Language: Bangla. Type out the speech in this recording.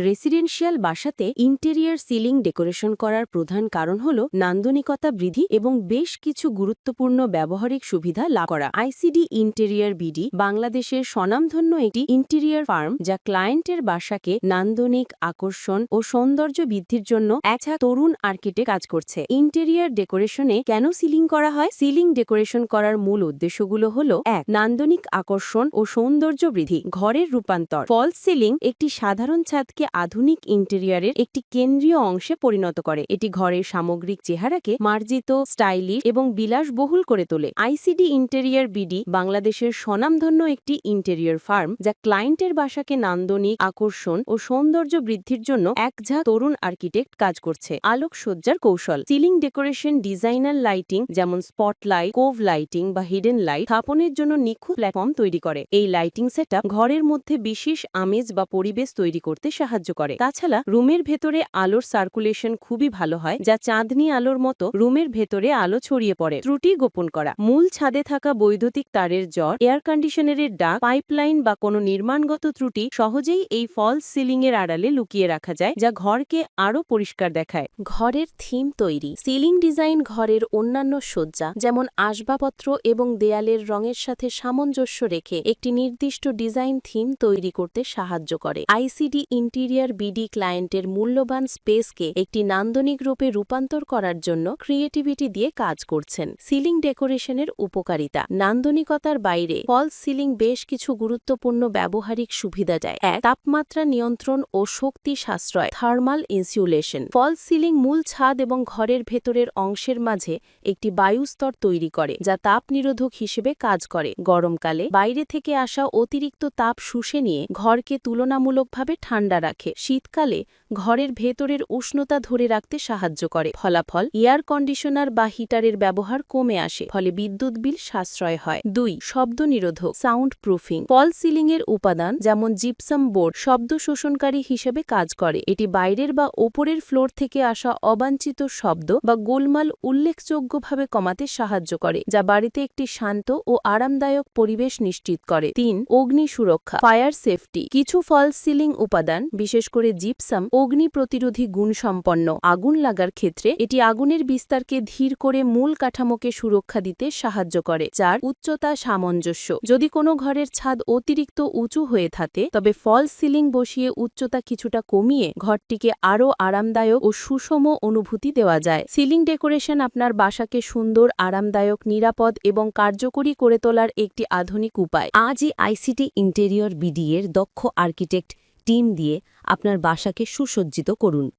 রেসিডেন্সিয়াল বাসাতে ইন্টেরিয়ার সিলিং ডেকোরেশন করার প্রধান কারণ হল নান্দনিকতা বৃদ্ধি এবং বেশ কিছু গুরুত্বপূর্ণ ব্যবহারিক সুবিধা লাভ করা। আইসিডি ইন্টেরিয়ার বিডি বাংলাদেশের স্বনামধন্য একটি ইন্টেরিয়ার ফার্ম যা ক্লায়েন্টের বাসাকে নান্দনিক আকর্ষণ ও সৌন্দর্য বৃদ্ধির জন্য একটা তরুণ আর্কিটে কাজ করছে। ইন্টেরিয়ার ডেকোরেশনে কেন সিলিং করা হয়? সিলিং ডেকোরেশন করার মূল উদ্দেশ্যগুলো হল, এক, নান্দনিক আকর্ষণ ও সৌন্দর্য বৃদ্ধি, ঘরের রূপান্তর। ফলস সিলিং একটি সাধারণ ছাদকে আধুনিক ইন্টেরিয়ারের একটি কেন্দ্রীয় অংশে পরিণত করে। এটি ঘরের সামগ্রিক চেহারাকে মার্জিত, স্টাইলিশ এবং বিলাসবহুল করে তোলে। আইসিডি ইন্টেরিয়ার বিডি বাংলাদেশের স্বনামধন্য একটি ইন্টেরিয়ার ফার্ম যা ক্লায়েন্টের বাসাকে নান্দনিক আকর্ষণ ও সৌন্দর্য বৃদ্ধির জন্য একঝা তরুণ আর্কিটেক্ট কাজ করছে। আলোকসজ্জার কৌশল, সিলিং ডেকোরেশন ডিজাইনার লাইটিং যেমন স্পটলাইট, কোভ লাইটিং বা হিডেন লাইট স্থাপনের জন্য নিখুঁত প্ল্যাটফর্ম তৈরি করে। এই লাইটিং সেট ঘরের মধ্যে বিশেষ আমেজ বা পরিবেশ তৈরি করতে সাহায্য করে। তাছাড়া, রুমের ভেতরে আলোর সার্কুলেশন খুবই ভালো হয়, যা চাঁদনি আলোর মতো রুমের ভেতরে আলো ছড়িয়ে পড়ে। ত্রুটি গোপন করা। মূল ছাদে থাকা বৈদ্যুতিক তারের জ্বর এয়ার কন্ডিশনারের ডাক পাইপলাইন বা কোনো নির্মাণগত ত্রুটি সহজেই এই ফলস সিলিং এর আড়ালে লুকিয়ে রাখা যায়, যা ঘরকে আরও পরিষ্কার দেখায়। ঘরের থিম তৈরি। সিলিং ডিজাইন ঘরের অন্যান্য সজ্জা যেমন আসবাবপত্র এবং দেয়ালের রঙের সাথে সামঞ্জস্য রেখে একটি নির্দিষ্ট ডিজাইন থিম তৈরি করতে সাহায্য করে। আইসিডি ইন্টিরিয়ার বিডি ক্লায়েন্টের মূল্যবান স্পেসকে একটি নান্দনিক রূপে রূপান্তর করার জন্য ক্রিয়েটিভিটি দিয়ে কাজ করছেন। সিলিং ডেকোরেশনের উপকারিতা। নান্দনিকতার বাইরে ফলস সিলিং বেশ কিছু গুরুত্বপূর্ণ ব্যবহারিক সুবিধা দেয়। এক, তাপমাত্রা নিয়ন্ত্রণ ও শক্তি সাশ্রয়। থার্মাল ইনসুলেশন ফলস সিলিং মূল ছাদ এবং ঘরের ভেতরের অংশের মাঝে একটি বায়ুস্তর তৈরি করে, যা তাপ নিরোধক হিসেবে কাজ করে। গরমকালে বাইরে থেকে আসা অতিরিক্ত তাপ শুষে নিয়ে ঘরকে তুলনামূলকভাবে ঠান্ডা রাখে। শীতকালে ঘরের ভেতরের উষ্ণতা ধরে রাখতে সাহায্য করে। ফলাফল, এয়ার কন্ডিশনার বা হিটারের ব্যবহার কমে আসে, ফলে বিদ্যুৎ বিল সাশ্রয় হয়। দুই শব্দ নিরোধক সাউন্ড প্রুফিং ফল সিলিং এর উপাদান, যেমন জিপসাম বোর্ড শব্দ শোষণকারী হিসেবে কাজ করে। এটি বাইরের বা ওপরের ফ্লোর থেকে আসা অবাঞ্ছিত শব্দ বা গোলমাল উল্লেখযোগ্যভাবে কমাতে সাহায্য করে, যা বাড়িতে একটি শান্ত ও আরামদায়ক পরিবেশ নিশ্চিত করে। তিন, অগ্নি সুরক্ষা ফায়ার সেফটি কিছু ফলস সিলিং উপাদান বিশেষ করে জিপসাম, অগ্নি প্রতিরোধী গুণসম্পন্ন আগুন লাগার ক্ষেত্রে এটি আগুনের বিস্তারকে ধীর করে মূল কাঠামোকে সুরক্ষা দিতে সাহায্য করে চার উচ্চতা সামঞ্জস্য। যদি কোনো ঘরের ছাদ অতিরিক্ত উঁচু হয়ে থাকে, তবে ফলস সিলিং বসিয়ে উচ্চতা কিছুটা কমিয়ে ঘরটিকে আরও আরামদায়ক ও সুষম অনুভূতি দেওয়া যায়। সিলিং ডেকোরেশন আপনার বাসাকে সুন্দর, আরামদায়ক, নিরাপদ এবং কার্যকরী করে তোলার একটি আধুনিক উপায়। আজই আইসিটি ইন্টেরিয়র বিডি এর দক্ষ আর্কিটেক্ট টিম দিয়ে আপনার বাসাকে সুসজ্জিত করুন।